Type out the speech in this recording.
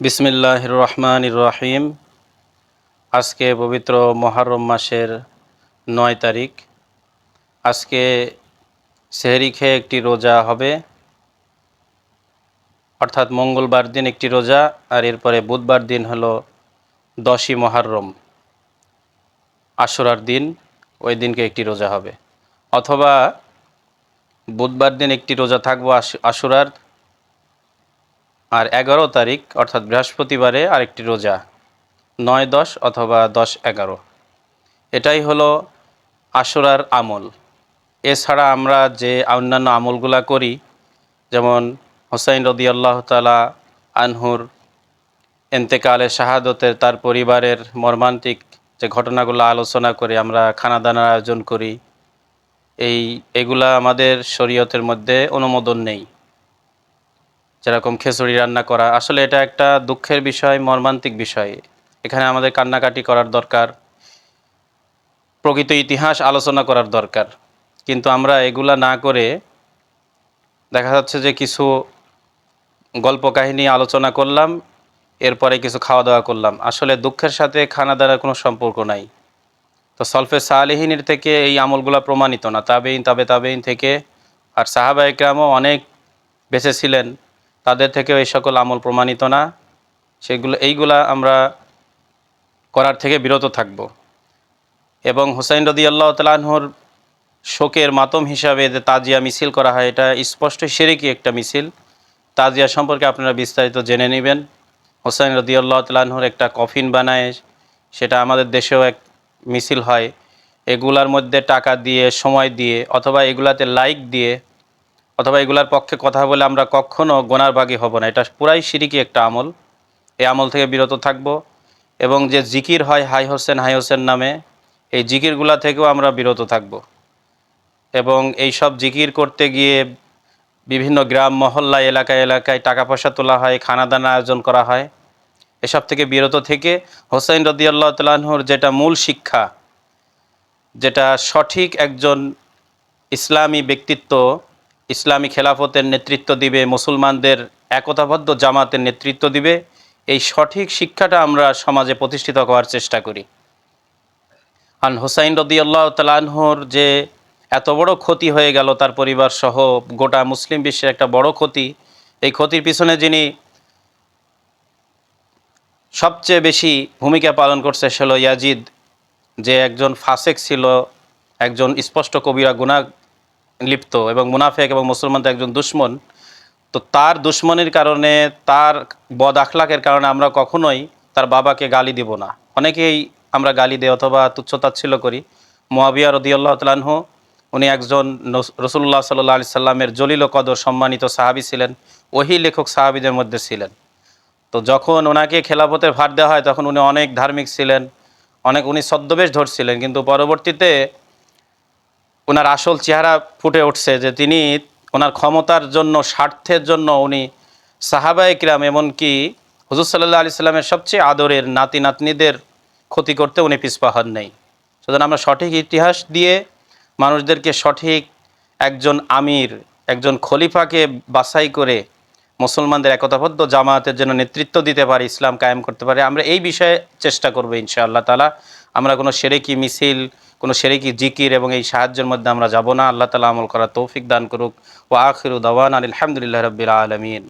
বিসমিল্লাহ রহমান রহিম আজকে পবিত্র মহরম মাসের নয় তারিখ। আজকে সেহরি খেয়ে একটি রোজা হবে। অর্থাৎ মঙ্গলবার দিন একটি রোজা, আর এরপরে বুধবার দিন হলো দশই মহরম। আশুরার দিন, ওই দিনকে একটি রোজা হবে। অথবা বুধবার দিন একটি রোজা থাকব আশু- আশুরার আর এগারো তারিখ, অর্থাৎ বৃহস্পতিবারে আরেকটি রোজা, নয়, দশ অথবা দশ, এগারো। এটাই হলো আশুরার আমল। এছাড়া আমরা যে অন্যান্য আমলগুলা করি, যেমন হোসাইন রদি আল্লাহ তালা আনহুর এন্তেকালে শাহাদতের তার পরিবারের মর্মান্তিক যে ঘটনাগুলো আলোচনা করে আমরা খানাদানার আয়োজন করি, এই, এগুলা আমাদের শরীয়তের মধ্যে অনুমোদন নেই। যেরকম খিচুড়ি রান্না করা, আসলে এটা একটা দুঃখের বিষয়, মর্মান্তিক বিষয়। এখানে আমাদের কান্নাকাটি করার দরকার, প্রকৃত ইতিহাস আলোচনা করার দরকার। কিন্তু আমরা এগুলা না করে দেখা যাচ্ছে যে কিছু গল্প কাহিনী আলোচনা করলাম, এরপরে কিছু খাওয়া দাওয়া করলাম। আসলে দুঃখের সাথে খানা দানার কোনো সম্পর্ক নাই। তো সলফে সালেহিনের থেকে এই আমলগুলা প্রমাণিত না, তাবেইন, তাবে তাবেইন থেকে। আর সাহাবা একরামও অনেক বেঁচে ছিলেন। তাদের থেকেও এই সকল আমল প্রমাণিত না। সেগুলো, এইগুলা আমরা করার থেকে বিরত থাকব। এবং হুসাইন রদি আল্লাহ তালাহর শোকের মাতম হিসাবে যে তাজিয়া মিছিল করা হয়, এটা স্পষ্ট সেরেকি একটা মিছিল। তাজিয়া সম্পর্কে আপনারা বিস্তারিত জেনে নেবেন। হোসাইন আল্লাহ তালাহর একটা কফিন বানায়, সেটা আমাদের দেশেও এক মিছিল হয়। এগুলার মধ্যে টাকা দিয়ে, সময় দিয়ে, অথবা এগুলাতে লাইক দিয়ে অথবা এগুলার পক্ষে কথা বলে আমরা কখনও গোনার ভাগী হব না। এটা পুরাই সিরিকি একটা আমল। এই আমল থেকে বিরত থাকব এবং যে জিকির হয় হাই হোসেন হাই হোসেন নামে, এই জিকিরগুলা থেকেও আমরা বিরত থাকব। এবং এই সব জিকির করতে গিয়ে বিভিন্ন গ্রাম, মহল্লা, এলাকায় এলাকায় টাকা পয়সা তোলা হয়, খানাদানা আয়োজন করা হয়। এসব থেকে বিরত থেকে হোসেন রদিয়াল্লাহ তালাহুর যেটা মূল শিক্ষা, যেটা সঠিক একজন ইসলামী ব্যক্তিত্ব ইসলামী খেলাফতের নেতৃত্ব দিবে, মুসলমানদের একতাবদ্ধ জামাতের নেতৃত্ব দিবে। এই সঠিক শিক্ষাটা আমরা সমাজে প্রতিষ্ঠিত করার চেষ্টা করি। আন হুসাইন রদিয়াল্লাহ তালাহর যে এত বড় ক্ষতি হয়ে গেল তার পরিবার সহ গোটা মুসলিম বিশ্বের একটা বড় ক্ষতি। এই ক্ষতির পিছনে যিনি সবচেয়ে বেশি ভূমিকা পালন করছে সে ইয়াজিদ। যে একজন ফাসেক ছিল, একজন স্পষ্ট কবিরা গুণা লিপ্ত এবং মুনাফেক এবং মুসলমানদের একজন দুশ্মন, তো তার দুশ্মনের কারণে তার বদ আখলাকের কারণে আমরা কখনোই তার বাবাকে গালি দিব না। অনেকেই আমরা গালি দেই অথবা তুচ্ছতাচ্ছিল করি। মোয়াবিয়া রদিয়াল্লাহ তালাহু উনি একজন রসুল্লাহ সাল্লাহ আলি সাল্লামের জলিল কদর সম্মানিত সাহাবি ছিলেন, ওহি লেখক সাহাবিদের মধ্যে ছিলেন। তো যখন ওনাকে খেলাফতের ভার দেওয়া হয়, তখন উনি অনেক ধার্মিক ছিলেন, অনেক, উনি ছদ্মবেশ ধরছিলেন, কিন্তু পরবর্তীতে ওনার আসল চেহারা ফুটে উঠছে যে তিনি ওনার ক্ষমতার জন্য, স্বার্থের জন্য উনি সাহাবা ইকরাম এমনকি হুজুর সাল্লাহ আলি সাল্লামের সবচেয়ে আদরের নাতি নাতনিদের ক্ষতি করতে উনি পিছপা হন নেই। সুতরাং আমরা সঠিক ইতিহাস দিয়ে মানুষদেরকে সঠিক একজন আমির, একজন খলিফাকে বাছাই করে মুসলমানদের একতাবদ্ধ জামায়াতের জন্য নেতৃত্ব দিতে পারে, ইসলাম কায়েম করতে পারে, আমরা এই বিষয়ে চেষ্টা করব ইনশাআল্লাহ তালা আমরা কোনো সেরেকি, মিছিল কোনো শেরিকি জিকির এবং এই সাহায্যের মধ্যে আমরা যাব না। আল্লাহ তালা আমল করা তৌফিক দান করুক। ও আখির উদ্দান আলহামদুলিল্লাহ রবিল আলমিন।